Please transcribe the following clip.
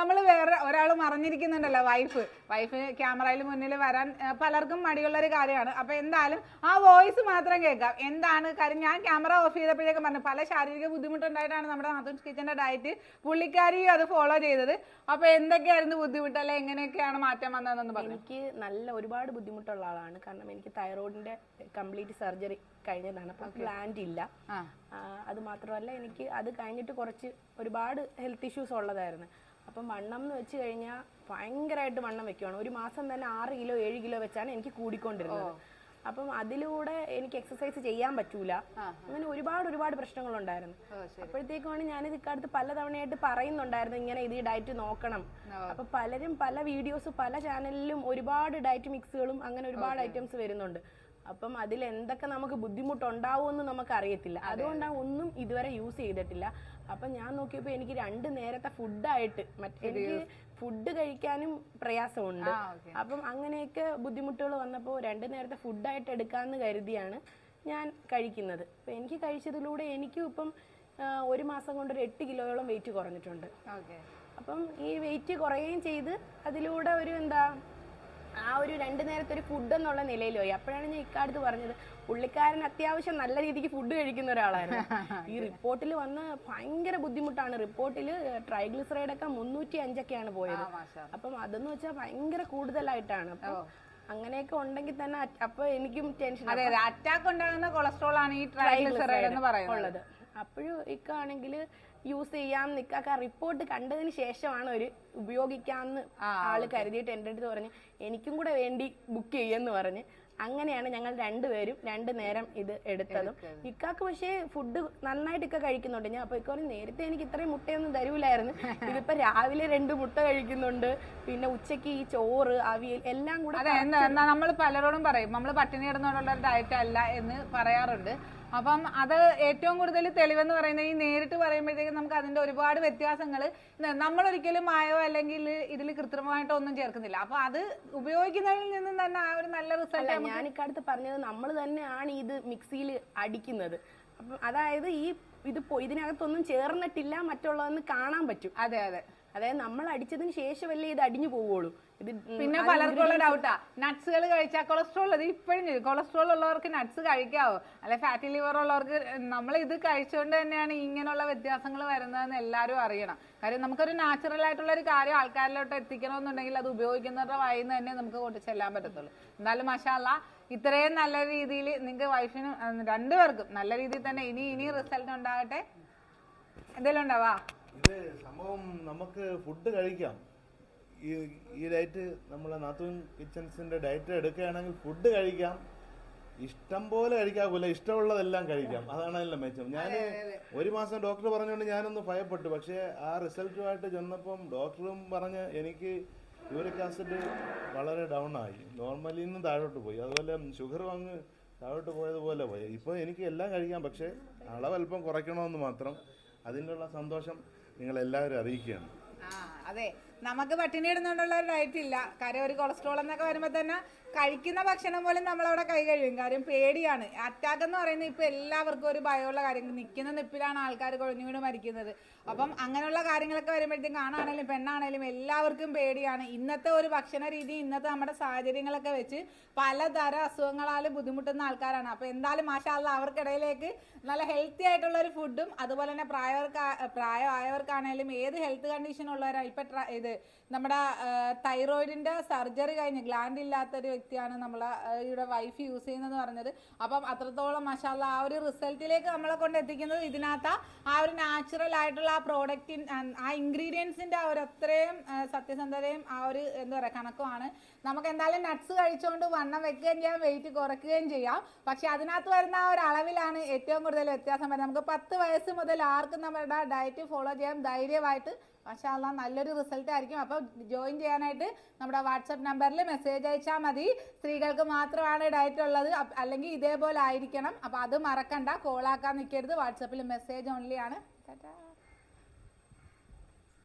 നമ്മൾ വേറെ ഒരാൾ മറിഞ്ഞിരിക്കുന്നുണ്ടല്ലോ വൈഫ് വൈഫ് ക്യാമറയിൽ മുന്നിൽ വരാൻ പലർക്കും മടിയുള്ള ഒരു കാര്യമാണ്. അപ്പൊ എന്തായാലും ആ വോയിസ് മാത്രം കേൾക്കാം. എന്താണ് കാര്യം? ഞാൻ ക്യാമറ ഓഫ് ചെയ്തപ്പോഴേക്കും പറഞ്ഞു പല ശാരീരിക ബുദ്ധിമുട്ടുണ്ടായിട്ടാണ് നമ്മുടെ നാത്തൂൻസ് കിച്ചന്റെ ഡയറ്റ് പുള്ളിക്കാരി അത് ഫോളോ ചെയ്തത്. അപ്പൊ എന്തൊക്കെയായിരുന്നു ബുദ്ധിമുട്ട്? അല്ലെ എങ്ങനെയൊക്കെയാണ് മാറ്റം വന്നതെന്ന് പറഞ്ഞു. എനിക്ക് നല്ല ഒരുപാട് ബുദ്ധിമുട്ടുള്ള ആളാണ്. കാരണം എനിക്ക് തൈറോയിഡിന്റെ കംപ്ലീറ്റ് സർജറി കഴിഞ്ഞതാണ്. അപ്പം പ്ലാന്റ് ഇല്ല. അത് മാത്രമല്ല എനിക്ക് അത് കഴിഞ്ഞിട്ട് കുറച്ച് ഒരുപാട് ഹെൽത്ത് ഇഷ്യൂസ് ഉള്ളതായിരുന്നു. അപ്പം വണ്ണം എന്ന് വെച്ച് കഴിഞ്ഞാൽ ഭയങ്കരമായിട്ട് വണ്ണം വെക്കുവാണ്. ഒരു മാസം തന്നെ ആറ് കിലോ ഏഴ് കിലോ വെച്ചാണ് എനിക്ക് കൂടിക്കൊണ്ടിരുന്നത്. അപ്പം അതിലൂടെ എനിക്ക് എക്സസൈസ് ചെയ്യാൻ പറ്റൂല. അങ്ങനെ ഒരുപാട് ഒരുപാട് പ്രശ്നങ്ങളുണ്ടായിരുന്നു. അപ്പോഴത്തേക്കുമാണ് ഞാൻ ഇത് ഞാനിത് ഇക്കാലത്ത് പലതവണയായിട്ട് പറയുന്നുണ്ടായിരുന്നു ഇങ്ങനെ ഇത് ഈ ഡയറ്റ് നോക്കണം അപ്പൊ പലരും പല വീഡിയോസ് പല ചാനലിലും ഒരുപാട് ഡയറ്റ് മിക്സുകളും അങ്ങനെ ഒരുപാട് ഐറ്റംസ് വരുന്നുണ്ട്. അപ്പം അതിൽ എന്തൊക്കെ നമുക്ക് ബുദ്ധിമുട്ടുണ്ടാവുമെന്ന് നമുക്ക് അറിയത്തില്ല അതുകൊണ്ടാണ് ഒന്നും ഇതുവരെ യൂസ് ചെയ്തിട്ടില്ല. അപ്പം ഞാൻ നോക്കിയപ്പോൾ എനിക്ക് രണ്ട് നേരത്തെ ഫുഡായിട്ട് മറ്റേ എനിക്ക് ഫുഡ് കഴിക്കാനും പ്രയാസമുണ്ട്. അപ്പം അങ്ങനെയൊക്കെ ബുദ്ധിമുട്ടുകൾ വന്നപ്പോൾ രണ്ട് നേരത്തെ ഫുഡായിട്ട് എടുക്കാന്ന് കരുതിയാണ് ഞാൻ കഴിക്കുന്നത്. അപ്പം എനിക്ക് കഴിച്ചതിലൂടെ എനിക്കും ഇപ്പം ഒരു മാസം കൊണ്ട് ഒരു എട്ട് കിലോയോളം വെയിറ്റ് കുറഞ്ഞിട്ടുണ്ട്. അപ്പം ഈ വെയിറ്റ് കുറയുകയും ചെയ്ത് അതിലൂടെ ഒരു എന്താ ആ ഒരു രണ്ട് നേരത്തെ ഒരു ഫുഡ് എന്നുള്ള നിലയിൽ പോയി. അപ്പോഴാണ് ഞാൻ ഇക്കാലത്ത് പറഞ്ഞത് പുള്ളിക്കാരൻ അത്യാവശ്യം നല്ല രീതിക്ക് ഫുഡ് കഴിക്കുന്ന ഒരാളായിരുന്നു. ഈ റിപ്പോർട്ടിൽ വന്ന് ഭയങ്കര ബുദ്ധിമുട്ടാണ്. റിപ്പോർട്ടിൽ ട്രൈഗ്ലിസറൈഡ് ഒക്കെ മുന്നൂറ്റി അഞ്ചൊക്കെയാണ് പോയത് അപ്പം അതെന്ന് വെച്ചാൽ ഭയങ്കര കൂടുതലായിട്ടാണ്. അപ്പം അങ്ങനെയൊക്കെ ഉണ്ടെങ്കിൽ തന്നെ അപ്പൊ എനിക്കും ടെൻഷൻ അതെ അറ്റാക്ക് ഉണ്ടാകുന്ന കൊളസ്ട്രോൾ ആണ് ഈ ട്രൈഗ്ലിസറൈഡ് എന്ന് പറയുന്നത്. അപ്പോഴും ഇക്കാണെങ്കിൽ യൂസ് ചെയ്യാം നിൽക്കാക്ക റിപ്പോർട്ട് കണ്ടതിന് ശേഷമാണ് ഒരു ഉപയോഗിക്കാമെന്ന് ആൾ കരുതിയിട്ട് എന്റെ അടുത്ത് പറഞ്ഞ് എനിക്കും കൂടെ വേണ്ടി ബുക്ക് ചെയ്യുമെന്ന് പറഞ്ഞ്. അങ്ങനെയാണ് ഞങ്ങൾ രണ്ടുപേരും രണ്ടു നേരം ഇത് എടുത്തതും. ഇക്കാക്ക് പക്ഷേ ഫുഡ് നന്നായിട്ട് ഇക്ക കഴിക്കുന്നുണ്ട്. ഞാൻ അപ്പൊ ഇക്ക നേരത്തെ എനിക്ക് ഇത്രയും മുട്ടയൊന്നും തരൂലായിരുന്നു. ഇതിപ്പോ രാവിലെ രണ്ട് മുട്ട കഴിക്കുന്നുണ്ട്. പിന്നെ ഉച്ചയ്ക്ക് ഈ ചോറ് അവിയൽ എല്ലാം കൂടെ നമ്മൾ പലരോടും പറയും. നമ്മൾ പട്ടിണി കിടന്നുകൊണ്ടുള്ള ഡയറ്റ് അല്ല എന്ന് പറയാറുണ്ട്. അപ്പം അത് ഏറ്റവും കൂടുതൽ തെളിവെന്ന് പറയുന്നത് ഈ നേരിട്ട് പറയുമ്പോഴത്തേക്കും നമുക്ക് അതിന്റെ ഒരുപാട് വ്യത്യാസങ്ങൾ നമ്മൾ ഒരിക്കലും മായോ അല്ലെങ്കിൽ ഇതിൽ കൃത്രിമമായിട്ടോ ഒന്നും ചേർക്കുന്നില്ല. അപ്പൊ അത് ഉപയോഗിക്കുന്നതിൽ നിന്നും തന്നെ ആ ഒരു നല്ല റിസൾട്ട് ഞാൻ ഇക്കടുത്ത് പറഞ്ഞത് നമ്മൾ തന്നെയാണ് ഇത് മിക്സിയിൽ അടിക്കുന്നത്. അപ്പം അതായത് ഈ ഇത് ഇതിനകത്തൊന്നും ചേർന്നിട്ടില്ല മറ്റുള്ളതെന്ന് കാണാൻ പറ്റും. അതെ അതെ. അതായത് നമ്മൾ അടിച്ചതിന് ശേഷമല്ലേ ഇത് അടിഞ്ഞു പോവുള്ളൂ ഇത് പിന്നെ പലർക്കുള്ള ഡൗട്ടാ നട്ട്സുകൾ കഴിച്ചാൽ കൊളസ്ട്രോൾ അത് ഇപ്പോഴും കൊളസ്ട്രോൾ ഉള്ളവർക്ക് നട്ട്സ് കഴിക്കാവോ? അല്ലെ ഫാറ്റി ലിവർ ഉള്ളവർക്ക് നമ്മൾ ഇത് കഴിച്ചുകൊണ്ട് തന്നെയാണ് ഇങ്ങനെയുള്ള വ്യത്യാസങ്ങൾ വരുന്നതെന്ന് എല്ലാവരും അറിയണം. കാര്യം നമുക്കൊരു നാച്ചുറൽ ആയിട്ടുള്ള ഒരു കാര്യം ആൾക്കാരിലോട്ട് എത്തിക്കണമെന്നുണ്ടെങ്കിൽ അത് ഉപയോഗിക്കുന്നവരുടെ വായിൽ നിന്ന് തന്നെ നമുക്ക് കൊണ്ട് ചെല്ലാൻ പറ്റത്തുള്ളൂ. എന്നാലും മഷാല്ല ഇത്രയും നല്ല രീതിയിൽ നിങ്ങൾക്ക് വൈഫിനും രണ്ടുപേർക്കും നല്ല രീതിയിൽ തന്നെ ഇനി ഇനി റിസൾട്ട് ഉണ്ടാകട്ടെ? എന്തെങ്കിലും ഉണ്ടാവാ? ഇത് സംഭവം നമുക്ക് ഫുഡ് കഴിക്കാം. ഈ ഈ ഡയറ്റ് നമ്മളെ നാത്തൂൻ കിച്ചൺസിന്റെ ഡയറ്റ് എടുക്കുകയാണെങ്കിൽ ഫുഡ് കഴിക്കാം. ഇഷ്ടം പോലെ കഴിക്കാകൂല ഇഷ്ടമുള്ളതെല്ലാം കഴിക്കാം. അതാണ് അതിലെ മെച്ചം. ഞാൻ ഒരു മാസം ഡോക്ടർ പറഞ്ഞുകൊണ്ട് ഞാനൊന്ന് ഭയപ്പെട്ടു. പക്ഷേ ആ റിസൾട്ടുമായിട്ട് ചെന്നപ്പം ഡോക്ടറും പറഞ്ഞ് എനിക്ക് യൂറിക് ആസിഡ് വളരെ ഡൗൺ ആയി. നോർമലിൽ നിന്ന് താഴോട്ട് പോയി. അതുപോലെ ഷുഗറും അങ്ങ് താഴോട്ട് പോയതുപോലെ പോയി. ഇപ്പോൾ എനിക്ക് എല്ലാം കഴിക്കാം. പക്ഷേ അളവ് അല്പം കുറയ്ക്കണമെന്ന് മാത്രം അതിനുള്ള സന്തോഷം നിങ്ങൾ എല്ലാവരും അറിയിക്കുകയാണ് അതെ. നമുക്ക് പട്ടിണി ഇടുന്നോണ്ടുള്ള ഒരു ഡയറ്റ് ഇല്ല കാര്യം ഒരു കൊളസ്ട്രോൾ എന്നൊക്കെ വരുമ്പോൾ തന്നെ കഴിക്കുന്ന ഭക്ഷണം പോലും നമ്മളവിടെ കൈ കഴിയും കാര്യം പേടിയാണ്. അറ്റാക്ക് എന്ന് പറയുന്നത് ഇപ്പൊ എല്ലാവർക്കും ഒരു ഭയമുള്ള കാര്യം. നിൽക്കുന്ന നിപ്പിലാണ് ആൾക്കാർ കുഴഞ്ഞു വീണ് മരിക്കുന്നത്. അപ്പം അങ്ങനെയുള്ള കാര്യങ്ങളൊക്കെ വരുമ്പോഴത്തേക്കും ആണാണേലും പെണ്ണാണേലും എല്ലാവർക്കും പേടിയാണ്. ഇന്നത്തെ ഒരു ഭക്ഷണ രീതി ഇന്നത്തെ നമ്മുടെ സാഹചര്യങ്ങളൊക്കെ വെച്ച് പലതര അസുഖങ്ങളാൽ ബുദ്ധിമുട്ടുന്ന ആൾക്കാരാണ്. അപ്പൊ എന്തായാലും മാഷാല്ല അവർക്കിടയിലേക്ക് നല്ല ഹെൽത്തി ആയിട്ടുള്ള ഒരു ഫുഡും അതുപോലെ തന്നെ പ്രായവർക്ക് പ്രായമായവർക്കാണേലും ഏത് ഹെൽത്ത് കണ്ടീഷൻ ഉള്ളവരാണ് ഇപ്പൊ ട്ര- നമ്മുടെ തൈറോയിഡിന്റെ സർജറി കഴിഞ്ഞ് ഗ്ലാൻഡ് ഇല്ലാത്ത ഒരു വ്യക്തിയാണ് നമ്മളെ ഇവിടെ വൈഫ് യൂസ് ചെയ്യുന്നത് പറഞ്ഞത്. അപ്പം അത്രത്തോളം മഷാല്ല ആ ഒരു റിസൾട്ടിലേക്ക് നമ്മളെ കൊണ്ട് എത്തിക്കുന്നത് ഇതിനകത്ത്. ആ ഒരു നാച്ചുറൽ ആയിട്ടുള്ള ആ പ്രോഡക്റ്റിൻ ആ ഇൻഗ്രീഡിയൻസിന്റെ ആ ഒരു അത്രയും സത്യസന്ധതയും ആ ഒരു എന്താ പറയുക കണക്കുമാണ്. നമുക്ക് എന്തായാലും നട്ട്സ് കഴിച്ചുകൊണ്ട് വണ്ണം വെക്കുകയും ചെയ്യാം വെയിറ്റ് കുറയ്ക്കുകയും ചെയ്യാം. പക്ഷെ അതിനകത്ത് വരുന്ന ആ ഒരു അളവിലാണ് ഏറ്റവും കൂടുതൽ വ്യത്യാസം വരുന്നത്. നമുക്ക് പത്ത് വയസ്സ് മുതൽ ആർക്കും നമ്മുടെ ഡയറ്റ് ഫോളോ ചെയ്യാം ധൈര്യമായിട്ട് പക്ഷേ നല്ലൊരു റിസൾട്ട് ആയിരിക്കും. അപ്പോൾ ജോയിൻ ചെയ്യാനായിട്ട് നമ്മുടെ വാട്സപ്പ് നമ്പറിൽ മെസ്സേജ് അയച്ചാൽ മതി. സ്ത്രീകൾക്ക് മാത്രമാണ് ഡയറ്റ് ഉള്ളത്. അല്ലെങ്കിൽ ഇതേപോലെ ആയിരിക്കണം. അപ്പോൾ അത് മറക്കണ്ട. കോളാക്കാൻ നിൽക്കരുത് വാട്സപ്പിൽ മെസ്സേജ് ഓൺലി ആണ്. ടാറ്റാ.